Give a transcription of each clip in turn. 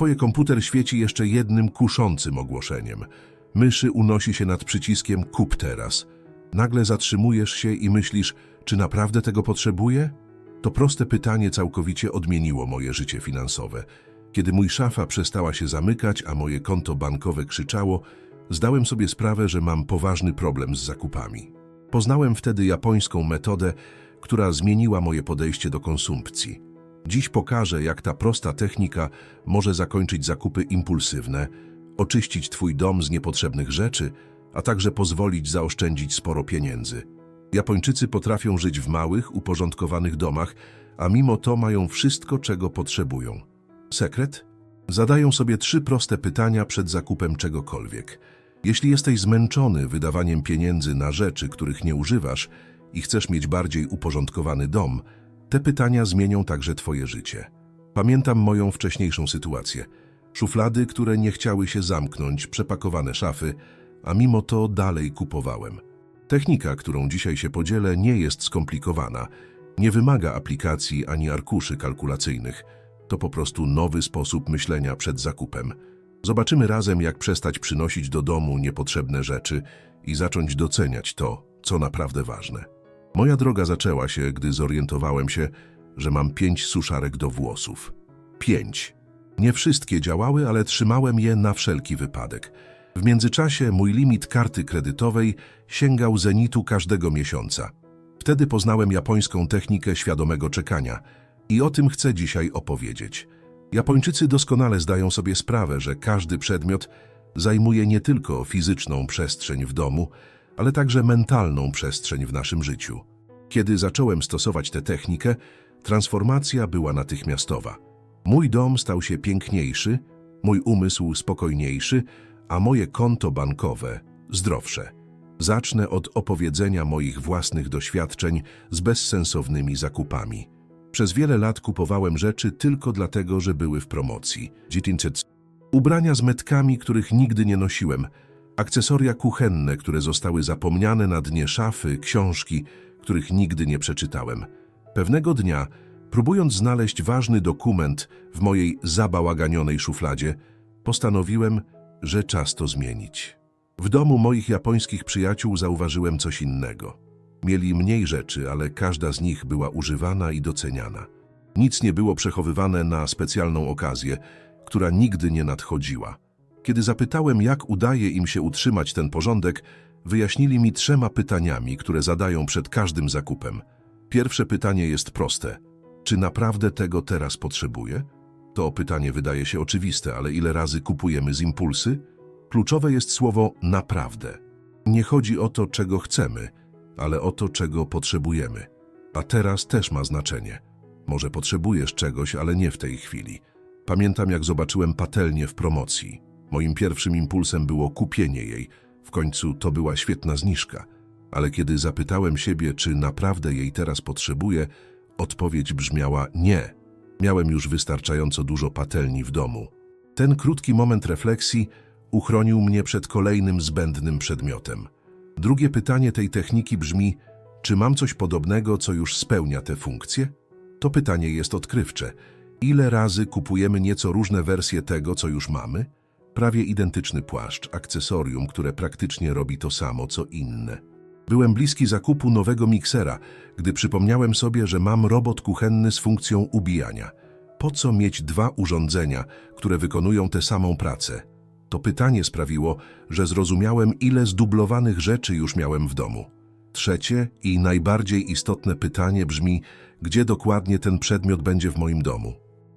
twoje komputer świeci jeszcze jednym kuszącym ogłoszeniem. Myszy unosi się nad przyciskiem kup teraz. Nagle zatrzymujesz się i myślisz, czy naprawdę tego potrzebuję? To proste pytanie całkowicie odmieniło moje życie finansowe. Kiedy mój szafa przestała się zamykać, a moje konto bankowe krzyczało, zdałem sobie sprawę, że mam poważny problem z zakupami. Poznałem wtedy japońską metodę, która zmieniła moje podejście do konsumpcji. Dziś pokażę, jak ta prosta technika może zakończyć zakupy impulsywne, oczyścić Twój dom z niepotrzebnych rzeczy, a także pozwolić zaoszczędzić sporo pieniędzy. Japończycy potrafią żyć w małych, uporządkowanych domach, a mimo to mają wszystko, czego potrzebują. Sekret? Zadają sobie trzy proste pytania przed zakupem czegokolwiek. Jeśli jesteś zmęczony wydawaniem pieniędzy na rzeczy, których nie używasz i chcesz mieć bardziej uporządkowany dom, te pytania zmienią także Twoje życie. Pamiętam moją wcześniejszą sytuację. Szuflady, które nie chciały się zamknąć, przepakowane szafy, a mimo to dalej kupowałem. Technika, którą dzisiaj się podzielę, nie jest skomplikowana. Nie wymaga aplikacji ani arkuszy kalkulacyjnych. To po prostu nowy sposób myślenia przed zakupem. Zobaczymy razem, jak przestać przynosić do domu niepotrzebne rzeczy i zacząć doceniać to, co naprawdę ważne. Moja droga zaczęła się, gdy zorientowałem się, że mam pięć suszarek do włosów. Pięć. Nie wszystkie działały, ale trzymałem je na wszelki wypadek. W międzyczasie mój limit karty kredytowej sięgał zenitu każdego miesiąca. Wtedy poznałem japońską technikę świadomego czekania i o tym chcę dzisiaj opowiedzieć. Japończycy doskonale zdają sobie sprawę, że każdy przedmiot zajmuje nie tylko fizyczną przestrzeń w domu, ale także mentalną przestrzeń w naszym życiu. Kiedy zacząłem stosować tę technikę, transformacja była natychmiastowa. Mój dom stał się piękniejszy, mój umysł spokojniejszy, a moje konto bankowe zdrowsze. Zacznę od opowiedzenia moich własnych doświadczeń z bezsensownymi zakupami. Przez wiele lat kupowałem rzeczy tylko dlatego, że były w promocji. Ubrania z metkami, których nigdy nie nosiłem, akcesoria kuchenne, które zostały zapomniane na dnie szafy, książki, których nigdy nie przeczytałem. Pewnego dnia, próbując znaleźć ważny dokument w mojej zabałaganionej szufladzie, postanowiłem, że czas to zmienić. W domu moich japońskich przyjaciół zauważyłem coś innego. Mieli mniej rzeczy, ale każda z nich była używana i doceniana. Nic nie było przechowywane na specjalną okazję, która nigdy nie nadchodziła. Kiedy zapytałem, jak udaje im się utrzymać ten porządek, wyjaśnili mi trzema pytaniami, które zadają przed każdym zakupem. Pierwsze pytanie jest proste. Czy naprawdę tego teraz potrzebuję? To pytanie wydaje się oczywiste, ale ile razy kupujemy z impulsy? Kluczowe jest słowo naprawdę. Nie chodzi o to, czego chcemy, ale o to, czego potrzebujemy. A teraz też ma znaczenie. Może potrzebujesz czegoś, ale nie w tej chwili. Pamiętam, jak zobaczyłem patelnię w promocji. Moim pierwszym impulsem było kupienie jej. W końcu to była świetna zniżka. Ale kiedy zapytałem siebie, czy naprawdę jej teraz potrzebuję, odpowiedź brzmiała nie. Miałem już wystarczająco dużo patelni w domu. Ten krótki moment refleksji uchronił mnie przed kolejnym zbędnym przedmiotem. Drugie pytanie tej techniki brzmi, czy mam coś podobnego, co już spełnia tę funkcję? To pytanie jest odkrywcze. Ile razy kupujemy nieco różne wersje tego, co już mamy? Prawie identyczny płaszcz, akcesorium, które praktycznie robi to samo, co inne. Byłem bliski zakupu nowego miksera, gdy przypomniałem sobie, że mam robot kuchenny z funkcją ubijania. Po co mieć dwa urządzenia, które wykonują tę samą pracę? To pytanie sprawiło, że zrozumiałem, ile zdublowanych rzeczy już miałem w domu. Trzecie i najbardziej istotne pytanie brzmi, gdzie dokładnie ten przedmiot będzie w moim domu.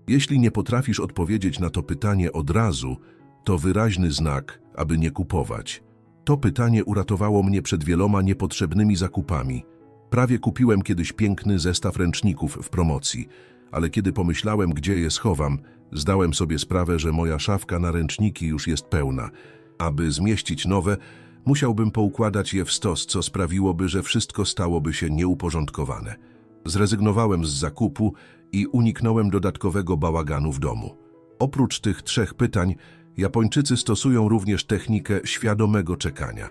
Jeśli nie potrafisz odpowiedzieć na to pytanie od razu, to wyraźny znak, aby nie kupować. To pytanie uratowało mnie przed wieloma niepotrzebnymi zakupami. Prawie kupiłem kiedyś piękny zestaw ręczników w promocji, ale kiedy pomyślałem, gdzie je schowam, zdałem sobie sprawę, że moja szafka na ręczniki już jest pełna. Aby zmieścić nowe, musiałbym poukładać je w stos, co sprawiłoby, że wszystko stałoby się nieuporządkowane. Zrezygnowałem z zakupu i uniknąłem dodatkowego bałaganu w domu. Oprócz tych trzech pytań, Japończycy stosują również technikę świadomego czekania.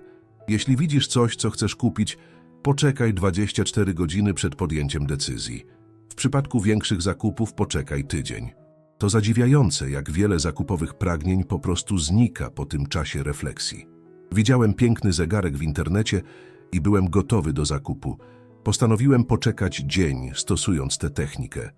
Jeśli widzisz coś, co chcesz kupić, poczekaj 24 godziny przed podjęciem decyzji. W przypadku większych zakupów poczekaj tydzień. To zadziwiające, jak wiele zakupowych pragnień po prostu znika po tym czasie refleksji. Widziałem piękny zegarek w internecie i byłem gotowy do zakupu. Postanowiłem poczekać dzień, stosując tę technikę.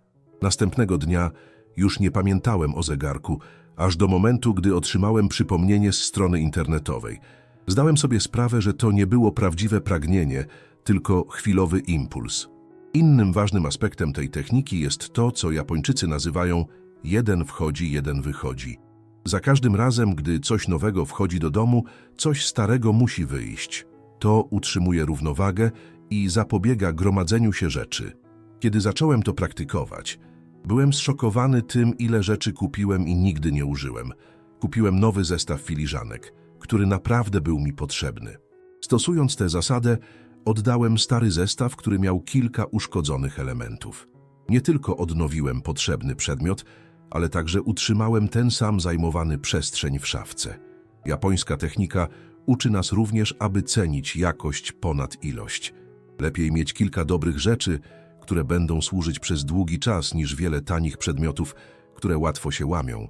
Następnego dnia już nie pamiętałem o zegarku, aż do momentu, gdy otrzymałem przypomnienie z strony internetowej. Zdałem sobie sprawę, że to nie było prawdziwe pragnienie, tylko chwilowy impuls. Innym ważnym aspektem tej techniki jest to, co Japończycy nazywają jeden wchodzi, jeden wychodzi. Za każdym razem, gdy coś nowego wchodzi do domu, coś starego musi wyjść. To utrzymuje równowagę i zapobiega gromadzeniu się rzeczy. Kiedy zacząłem to praktykować, byłem zszokowany tym, ile rzeczy kupiłem i nigdy nie użyłem. Kupiłem nowy zestaw filiżanek, który naprawdę był mi potrzebny. Stosując tę zasadę, oddałem stary zestaw, który miał kilka uszkodzonych elementów. Nie tylko odnowiłem potrzebny przedmiot, ale także utrzymałem ten sam zajmowany przestrzeń w szafce. Japońska technika uczy nas również, aby cenić jakość ponad ilość. Lepiej mieć kilka dobrych rzeczy, które będą służyć przez długi czas, niż wiele tanich przedmiotów, które łatwo się łamią.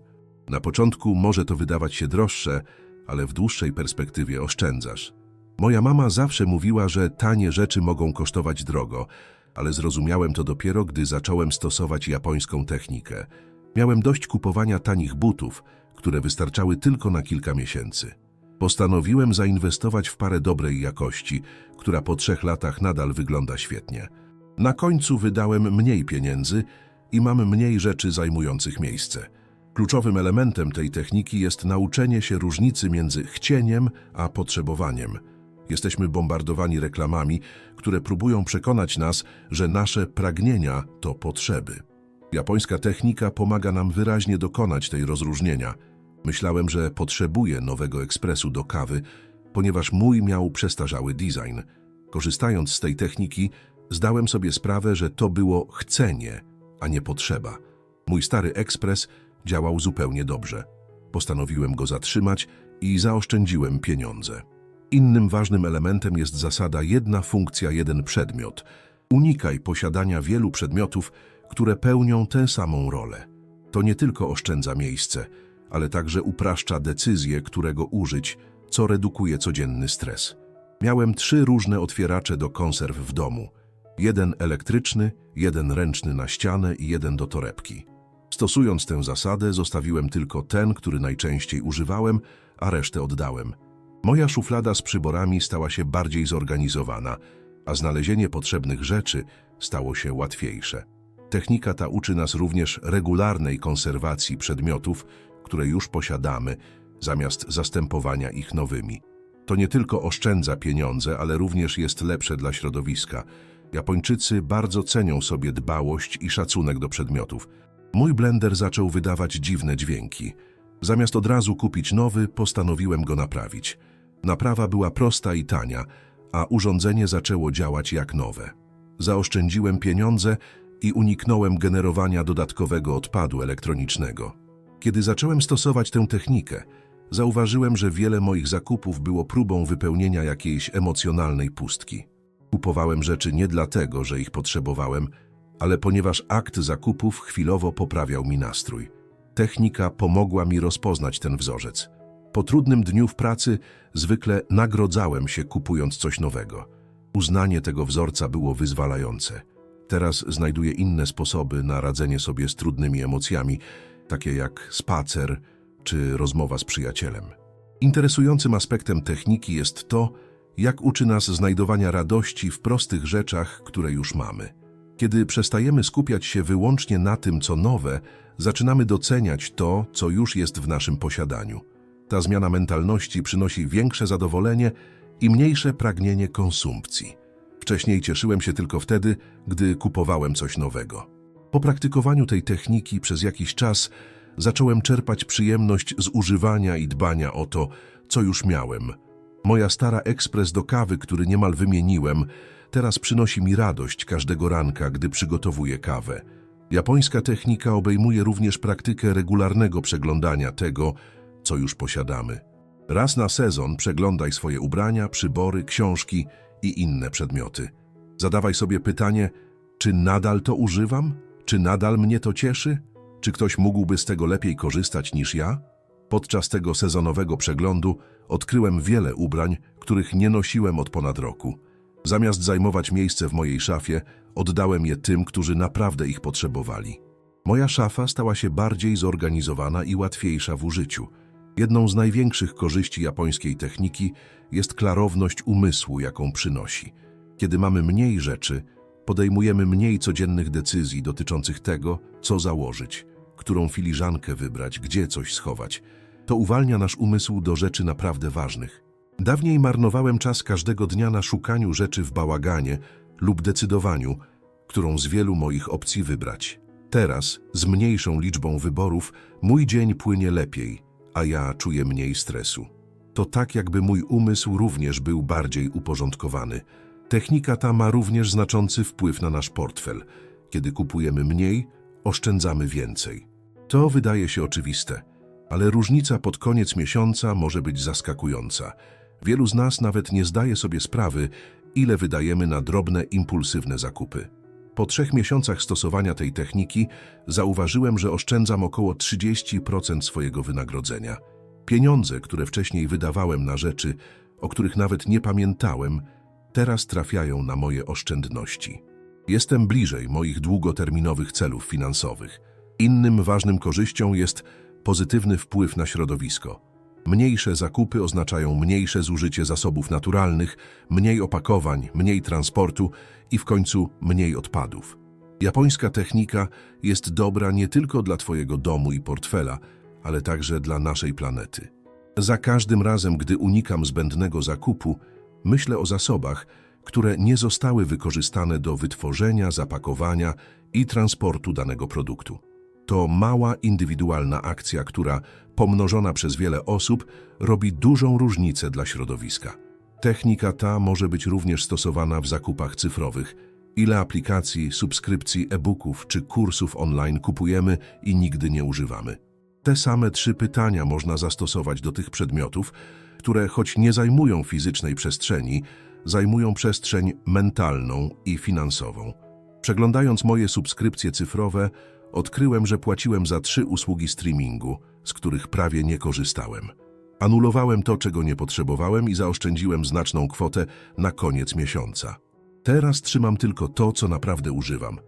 Na początku może to wydawać się droższe, ale w dłuższej perspektywie oszczędzasz. Moja mama zawsze mówiła, że tanie rzeczy mogą kosztować drogo, ale zrozumiałem to dopiero, gdy zacząłem stosować japońską technikę. Miałem dość kupowania tanich butów, które wystarczały tylko na kilka miesięcy. Postanowiłem zainwestować w parę dobrej jakości, która po trzech latach nadal wygląda świetnie. Na końcu wydałem mniej pieniędzy i mam mniej rzeczy zajmujących miejsce. Kluczowym elementem tej techniki jest nauczenie się różnicy między chcieniem a potrzebowaniem. Jesteśmy bombardowani reklamami, które próbują przekonać nas, że nasze pragnienia to potrzeby. Japońska technika pomaga nam wyraźnie dokonać tej rozróżnienia. Myślałem, że potrzebuję nowego ekspresu do kawy, ponieważ mój miał przestarzały design. Korzystając z tej techniki, zdałem sobie sprawę, że to było chcenie, a nie potrzeba. Mój stary ekspres działał zupełnie dobrze. Postanowiłem go zatrzymać i zaoszczędziłem pieniądze. Innym ważnym elementem jest zasada jedna funkcja, jeden przedmiot. Unikaj posiadania wielu przedmiotów, które pełnią tę samą rolę. To nie tylko oszczędza miejsce, ale także upraszcza decyzję, którego użyć, co redukuje codzienny stres. Miałem trzy różne otwieracze do konserw w domu. Jeden elektryczny, jeden ręczny na ścianę i jeden do torebki. Stosując tę zasadę, zostawiłem tylko ten, który najczęściej używałem, a resztę oddałem. Moja szuflada z przyborami stała się bardziej zorganizowana, a znalezienie potrzebnych rzeczy stało się łatwiejsze. Technika ta uczy nas również regularnej konserwacji przedmiotów, które już posiadamy, zamiast zastępowania ich nowymi. To nie tylko oszczędza pieniądze, ale również jest lepsze dla środowiska. Japończycy bardzo cenią sobie dbałość i szacunek do przedmiotów. Mój blender zaczął wydawać dziwne dźwięki. Zamiast od razu kupić nowy, postanowiłem go naprawić. Naprawa była prosta i tania, a urządzenie zaczęło działać jak nowe. Zaoszczędziłem pieniądze i uniknąłem generowania dodatkowego odpadu elektronicznego. Kiedy zacząłem stosować tę technikę, zauważyłem, że wiele moich zakupów było próbą wypełnienia jakiejś emocjonalnej pustki. Kupowałem rzeczy nie dlatego, że ich potrzebowałem, ale ponieważ akt zakupów chwilowo poprawiał mi nastrój. Technika pomogła mi rozpoznać ten wzorzec. Po trudnym dniu w pracy zwykle nagrodzałem się kupując coś nowego. Uznanie tego wzorca było wyzwalające. Teraz znajduję inne sposoby na radzenie sobie z trudnymi emocjami, takie jak spacer czy rozmowa z przyjacielem. Interesującym aspektem techniki jest to, jak uczy nas znajdowania radości w prostych rzeczach, które już mamy. Kiedy przestajemy skupiać się wyłącznie na tym, co nowe, zaczynamy doceniać to, co już jest w naszym posiadaniu. Ta zmiana mentalności przynosi większe zadowolenie i mniejsze pragnienie konsumpcji. Wcześniej cieszyłem się tylko wtedy, gdy kupowałem coś nowego. Po praktykowaniu tej techniki przez jakiś czas zacząłem czerpać przyjemność z używania i dbania o to, co już miałem. Moja stara ekspres do kawy, który niemal wymieniłem, teraz przynosi mi radość każdego ranka, gdy przygotowuję kawę. Japońska technika obejmuje również praktykę regularnego przeglądania tego, co już posiadamy. Raz na sezon przeglądaj swoje ubrania, przybory, książki i inne przedmioty. Zadawaj sobie pytanie, czy nadal to używam? Czy nadal mnie to cieszy? Czy ktoś mógłby z tego lepiej korzystać niż ja? Podczas tego sezonowego przeglądu odkryłem wiele ubrań, których nie nosiłem od ponad roku. Zamiast zajmować miejsce w mojej szafie, oddałem je tym, którzy naprawdę ich potrzebowali. Moja szafa stała się bardziej zorganizowana i łatwiejsza w użyciu. Jedną z największych korzyści japońskiej techniki jest klarowność umysłu, jaką przynosi. Kiedy mamy mniej rzeczy, podejmujemy mniej codziennych decyzji dotyczących tego, co założyć, którą filiżankę wybrać, gdzie coś schować. To uwalnia nasz umysł do rzeczy naprawdę ważnych. Dawniej marnowałem czas każdego dnia na szukaniu rzeczy w bałaganie lub decydowaniu, którą z wielu moich opcji wybrać. Teraz, z mniejszą liczbą wyborów, mój dzień płynie lepiej, a ja czuję mniej stresu. To tak, jakby mój umysł również był bardziej uporządkowany. Technika ta ma również znaczący wpływ na nasz portfel. Kiedy kupujemy mniej, oszczędzamy więcej. To wydaje się oczywiste, ale różnica pod koniec miesiąca może być zaskakująca. Wielu z nas nawet nie zdaje sobie sprawy, ile wydajemy na drobne, impulsywne zakupy. Po trzech miesiącach stosowania tej techniki zauważyłem, że oszczędzam około 30% swojego wynagrodzenia. Pieniądze, które wcześniej wydawałem na rzeczy, o których nawet nie pamiętałem, teraz trafiają na moje oszczędności. Jestem bliżej moich długoterminowych celów finansowych. Innym ważnym korzyścią jest pozytywny wpływ na środowisko. Mniejsze zakupy oznaczają mniejsze zużycie zasobów naturalnych, mniej opakowań, mniej transportu i w końcu mniej odpadów. Japońska technika jest dobra nie tylko dla Twojego domu i portfela, ale także dla naszej planety. Za każdym razem, gdy unikam zbędnego zakupu, myślę o zasobach, które nie zostały wykorzystane do wytworzenia, zapakowania i transportu danego produktu. To mała, indywidualna akcja, która, pomnożona przez wiele osób, robi dużą różnicę dla środowiska. Technika ta może być również stosowana w zakupach cyfrowych. Ile aplikacji, subskrypcji, e-booków czy kursów online kupujemy i nigdy nie używamy? Te same trzy pytania można zastosować do tych przedmiotów, które choć nie zajmują fizycznej przestrzeni, zajmują przestrzeń mentalną i finansową. Przeglądając moje subskrypcje cyfrowe, odkryłem, że płaciłem za trzy usługi streamingu, z których prawie nie korzystałem. Anulowałem to, czego nie potrzebowałem i zaoszczędziłem znaczną kwotę na koniec miesiąca. Teraz trzymam tylko to, co naprawdę używam.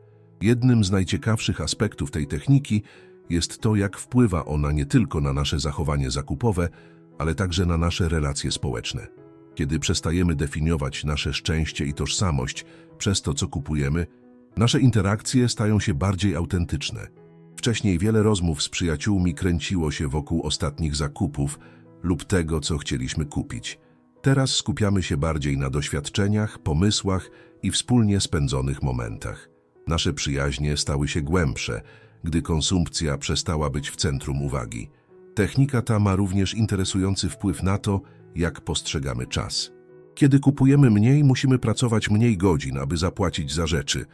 Jednym z najciekawszych aspektów tej techniki jest to, jak wpływa ona nie tylko na nasze zachowanie zakupowe, ale także na nasze relacje społeczne. Kiedy przestajemy definiować nasze szczęście i tożsamość przez to, co kupujemy, nasze interakcje stają się bardziej autentyczne. Wcześniej wiele rozmów z przyjaciółmi kręciło się wokół ostatnich zakupów lub tego, co chcieliśmy kupić. Teraz skupiamy się bardziej na doświadczeniach, pomysłach i wspólnie spędzonych momentach. Nasze przyjaźnie stały się głębsze, gdy konsumpcja przestała być w centrum uwagi. Technika ta ma również interesujący wpływ na to, jak postrzegamy czas. Kiedy kupujemy mniej, musimy pracować mniej godzin, aby zapłacić za rzeczy.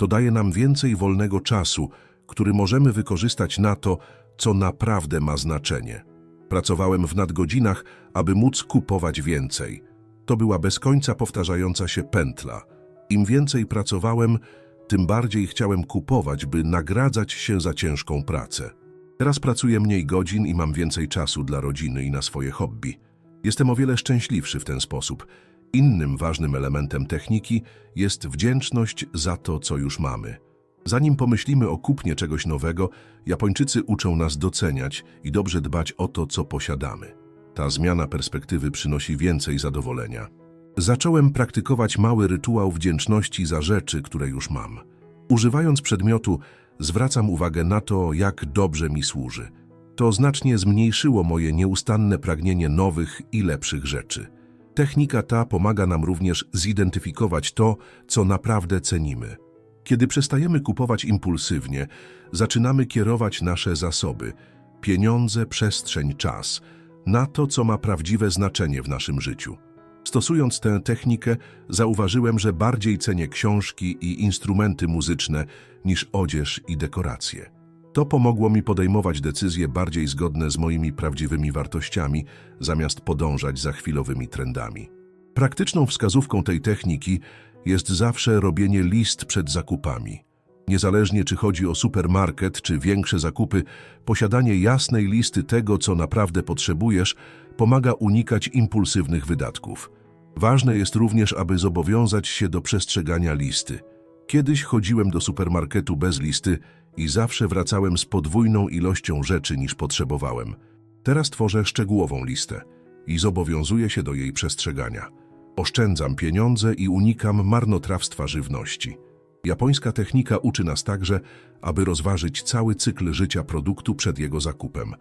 To daje nam więcej wolnego czasu, który możemy wykorzystać na to, co naprawdę ma znaczenie. Pracowałem w nadgodzinach, aby móc kupować więcej. To była bez końca powtarzająca się pętla. Im więcej pracowałem, tym bardziej chciałem kupować, by nagradzać się za ciężką pracę. Teraz pracuję mniej godzin i mam więcej czasu dla rodziny i na swoje hobby. Jestem o wiele szczęśliwszy w ten sposób. Innym ważnym elementem techniki jest wdzięczność za to, co już mamy. Zanim pomyślimy o kupnie czegoś nowego, Japończycy uczą nas doceniać i dobrze dbać o to, co posiadamy. Ta zmiana perspektywy przynosi więcej zadowolenia. Zacząłem praktykować mały rytuał wdzięczności za rzeczy, które już mam. Używając przedmiotu, zwracam uwagę na to, jak dobrze mi służy. To znacznie zmniejszyło moje nieustanne pragnienie nowych i lepszych rzeczy. Technika ta pomaga nam również zidentyfikować to, co naprawdę cenimy. Kiedy przestajemy kupować impulsywnie, zaczynamy kierować nasze zasoby pieniądze, przestrzeń, czas na to, co ma prawdziwe znaczenie w naszym życiu. Stosując tę technikę, zauważyłem, że bardziej cenię książki i instrumenty muzyczne niż odzież i dekoracje. To pomogło mi podejmować decyzje bardziej zgodne z moimi prawdziwymi wartościami, zamiast podążać za chwilowymi trendami. Praktyczną wskazówką tej techniki jest zawsze robienie list przed zakupami. Niezależnie czy chodzi o supermarket czy większe zakupy, posiadanie jasnej listy tego, co naprawdę potrzebujesz, pomaga unikać impulsywnych wydatków. Ważne jest również, aby zobowiązać się do przestrzegania listy. Kiedyś chodziłem do supermarketu bez listy i zawsze wracałem z podwójną ilością rzeczy niż potrzebowałem. Teraz tworzę szczegółową listę i zobowiązuję się do jej przestrzegania. Oszczędzam pieniądze i unikam marnotrawstwa żywności. Japońska technika uczy nas także, aby rozważyć cały cykl życia produktu przed jego zakupem.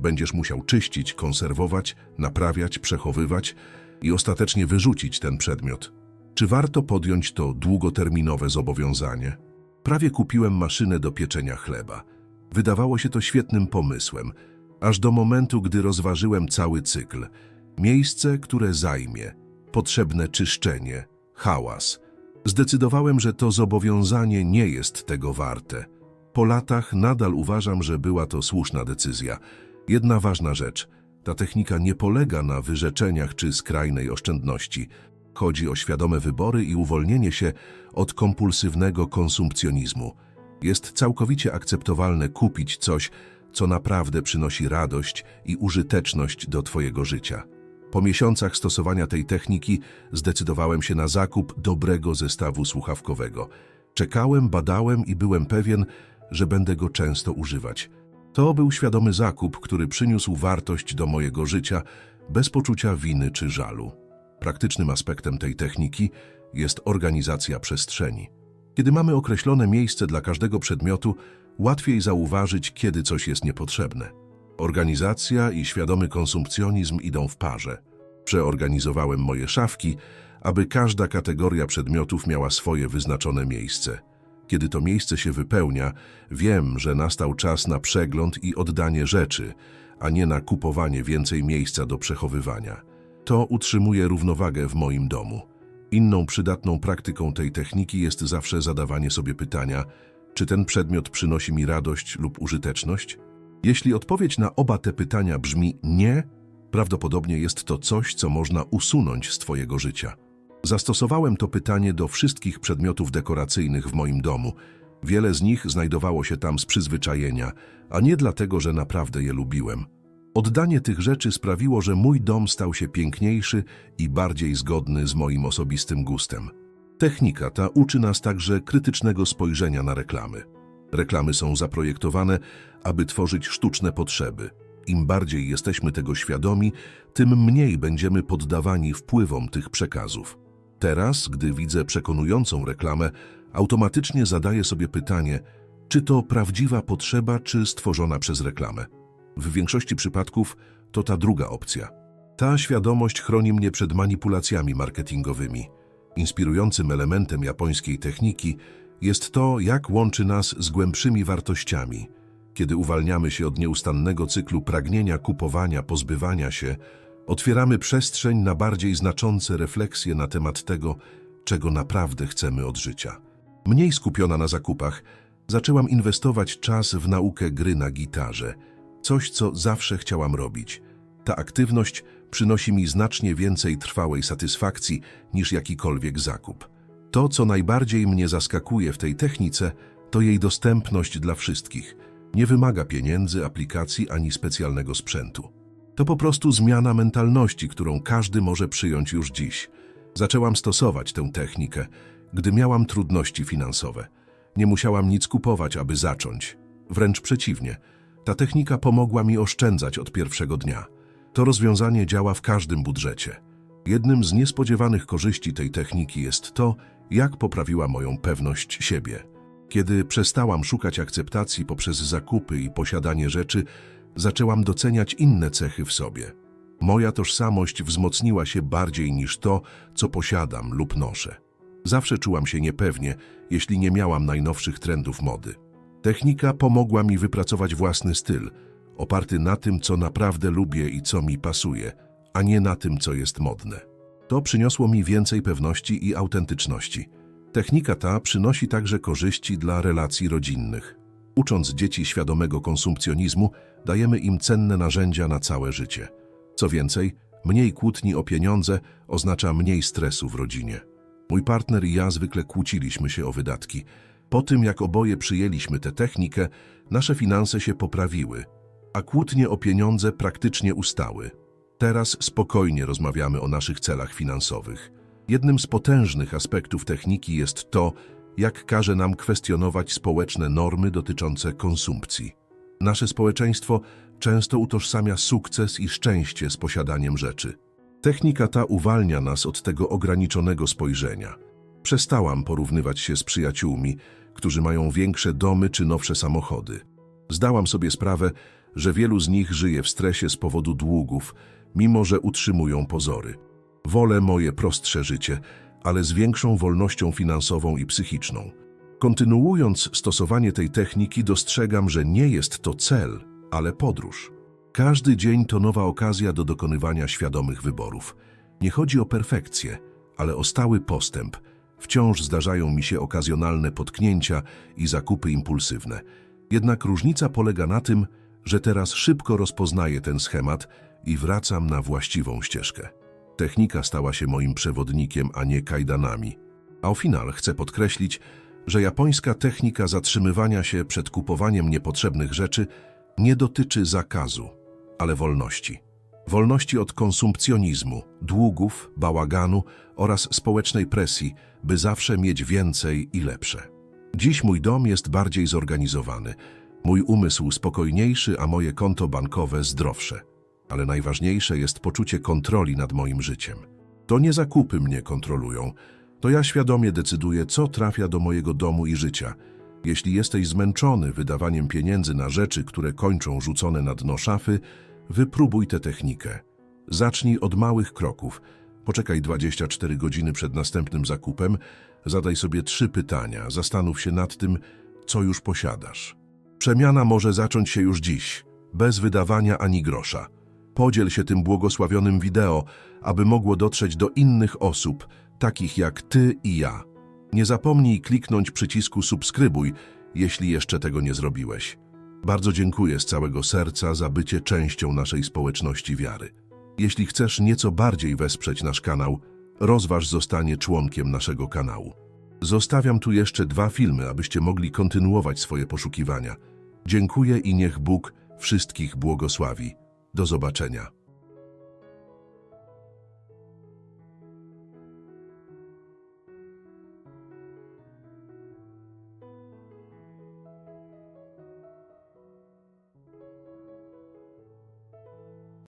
Będziesz musiał czyścić, konserwować, naprawiać, przechowywać i ostatecznie wyrzucić ten przedmiot. Czy warto podjąć to długoterminowe zobowiązanie? Prawie kupiłem maszynę do pieczenia chleba. Wydawało się to świetnym pomysłem, aż do momentu, gdy rozważyłem cały cykl. Miejsce, które zajmie, potrzebne czyszczenie, hałas. Zdecydowałem, że to zobowiązanie nie jest tego warte. Po latach nadal uważam, że była to słuszna decyzja. Jedna ważna rzecz. Ta technika nie polega na wyrzeczeniach czy skrajnej oszczędności. Chodzi o świadome wybory i uwolnienie się od kompulsywnego konsumpcjonizmu. Jest całkowicie akceptowalne kupić coś, co naprawdę przynosi radość i użyteczność do Twojego życia. Po miesiącach stosowania tej techniki zdecydowałem się na zakup dobrego zestawu słuchawkowego. Czekałem, badałem i byłem pewien, że będę go często używać. To był świadomy zakup, który przyniósł wartość do mojego życia bez poczucia winy czy żalu. Praktycznym aspektem tej techniki jest organizacja przestrzeni. Kiedy mamy określone miejsce dla każdego przedmiotu, łatwiej zauważyć, kiedy coś jest niepotrzebne. Organizacja i świadomy konsumpcjonizm idą w parze. Przeorganizowałem moje szafki, aby każda kategoria przedmiotów miała swoje wyznaczone miejsce. Kiedy to miejsce się wypełnia, wiem, że nastał czas na przegląd i oddanie rzeczy, a nie na kupowanie więcej miejsca do przechowywania. To utrzymuje równowagę w moim domu. Inną przydatną praktyką tej techniki jest zawsze zadawanie sobie pytania, czy ten przedmiot przynosi mi radość lub użyteczność? Jeśli odpowiedź na oba te pytania brzmi nie, prawdopodobnie jest to coś, co można usunąć z Twojego życia. Zastosowałem to pytanie do wszystkich przedmiotów dekoracyjnych w moim domu. Wiele z nich znajdowało się tam z przyzwyczajenia, a nie dlatego, że naprawdę je lubiłem. Oddanie tych rzeczy sprawiło, że mój dom stał się piękniejszy i bardziej zgodny z moim osobistym gustem. Technika ta uczy nas także krytycznego spojrzenia na reklamy. Reklamy są zaprojektowane, aby tworzyć sztuczne potrzeby. Im bardziej jesteśmy tego świadomi, tym mniej będziemy poddawani wpływom tych przekazów. Teraz, gdy widzę przekonującą reklamę, automatycznie zadaję sobie pytanie, czy to prawdziwa potrzeba, czy stworzona przez reklamę. W większości przypadków to ta druga opcja. Ta świadomość chroni mnie przed manipulacjami marketingowymi. Inspirującym elementem japońskiej techniki jest to, jak łączy nas z głębszymi wartościami. Kiedy uwalniamy się od nieustannego cyklu pragnienia, kupowania, pozbywania się, otwieramy przestrzeń na bardziej znaczące refleksje na temat tego, czego naprawdę chcemy od życia. Mniej skupiona na zakupach, zaczęłam inwestować czas w naukę gry na gitarze. Coś, co zawsze chciałam robić. Ta aktywność przynosi mi znacznie więcej trwałej satysfakcji niż jakikolwiek zakup. To, co najbardziej mnie zaskakuje w tej technice, to jej dostępność dla wszystkich. Nie wymaga pieniędzy, aplikacji ani specjalnego sprzętu. To po prostu zmiana mentalności, którą każdy może przyjąć już dziś. Zaczęłam stosować tę technikę, gdy miałam trudności finansowe. Nie musiałam nic kupować, aby zacząć. Wręcz przeciwnie, ta technika pomogła mi oszczędzać od pierwszego dnia. To rozwiązanie działa w każdym budżecie. Jednym z niespodziewanych korzyści tej techniki jest to, jak poprawiła moją pewność siebie. Kiedy przestałam szukać akceptacji poprzez zakupy i posiadanie rzeczy, zaczęłam doceniać inne cechy w sobie. Moja tożsamość wzmocniła się bardziej niż to, co posiadam lub noszę. Zawsze czułam się niepewnie, jeśli nie miałam najnowszych trendów mody. Technika pomogła mi wypracować własny styl, oparty na tym, co naprawdę lubię i co mi pasuje, a nie na tym, co jest modne. To przyniosło mi więcej pewności i autentyczności. Technika ta przynosi także korzyści dla relacji rodzinnych. Ucząc dzieci świadomego konsumpcjonizmu, dajemy im cenne narzędzia na całe życie. Co więcej, mniej kłótni o pieniądze oznacza mniej stresu w rodzinie. Mój partner i ja zwykle kłóciliśmy się o wydatki. Po tym, jak oboje przyjęliśmy tę technikę, nasze finanse się poprawiły, a kłótnie o pieniądze praktycznie ustały. Teraz spokojnie rozmawiamy o naszych celach finansowych. Jednym z potężnych aspektów techniki jest to, jak każe nam kwestionować społeczne normy dotyczące konsumpcji. Nasze społeczeństwo często utożsamia sukces i szczęście z posiadaniem rzeczy. Technika ta uwalnia nas od tego ograniczonego spojrzenia. Przestałam porównywać się z przyjaciółmi, którzy mają większe domy czy nowsze samochody. Zdałam sobie sprawę, że wielu z nich żyje w stresie z powodu długów, mimo że utrzymują pozory. Wolę moje prostsze życie, ale z większą wolnością finansową i psychiczną. Kontynuując stosowanie tej techniki, dostrzegam, że nie jest to cel, ale podróż. Każdy dzień to nowa okazja do dokonywania świadomych wyborów. Nie chodzi o perfekcję, ale o stały postęp. Wciąż zdarzają mi się okazjonalne potknięcia i zakupy impulsywne. Jednak różnica polega na tym, że teraz szybko rozpoznaję ten schemat i wracam na właściwą ścieżkę. Technika stała się moim przewodnikiem, a nie kajdanami. A o final chcę podkreślić, że japońska technika zatrzymywania się przed kupowaniem niepotrzebnych rzeczy nie dotyczy zakazu, ale wolności. Wolności od konsumpcjonizmu, długów, bałaganu oraz społecznej presji, by zawsze mieć więcej i lepsze. Dziś mój dom jest bardziej zorganizowany, mój umysł spokojniejszy, a moje konto bankowe zdrowsze. Ale najważniejsze jest poczucie kontroli nad moim życiem. To nie zakupy mnie kontrolują, to ja świadomie decyduję, co trafia do mojego domu i życia. Jeśli jesteś zmęczony wydawaniem pieniędzy na rzeczy, które kończą rzucone na dno szafy, wypróbuj tę technikę. Zacznij od małych kroków. Poczekaj 24 godziny przed następnym zakupem, zadaj sobie trzy pytania, zastanów się nad tym, co już posiadasz. Przemiana może zacząć się już dziś, bez wydawania ani grosza. Podziel się tym błogosławionym wideo, aby mogło dotrzeć do innych osób, takich jak ty i ja. Nie zapomnij kliknąć przycisku subskrybuj, jeśli jeszcze tego nie zrobiłeś. Bardzo dziękuję z całego serca za bycie częścią naszej społeczności wiary. Jeśli chcesz nieco bardziej wesprzeć nasz kanał, rozważ zostanie członkiem naszego kanału. Zostawiam tu jeszcze dwa filmy, abyście mogli kontynuować swoje poszukiwania. Dziękuję i niech Bóg wszystkich błogosławi. Do zobaczenia.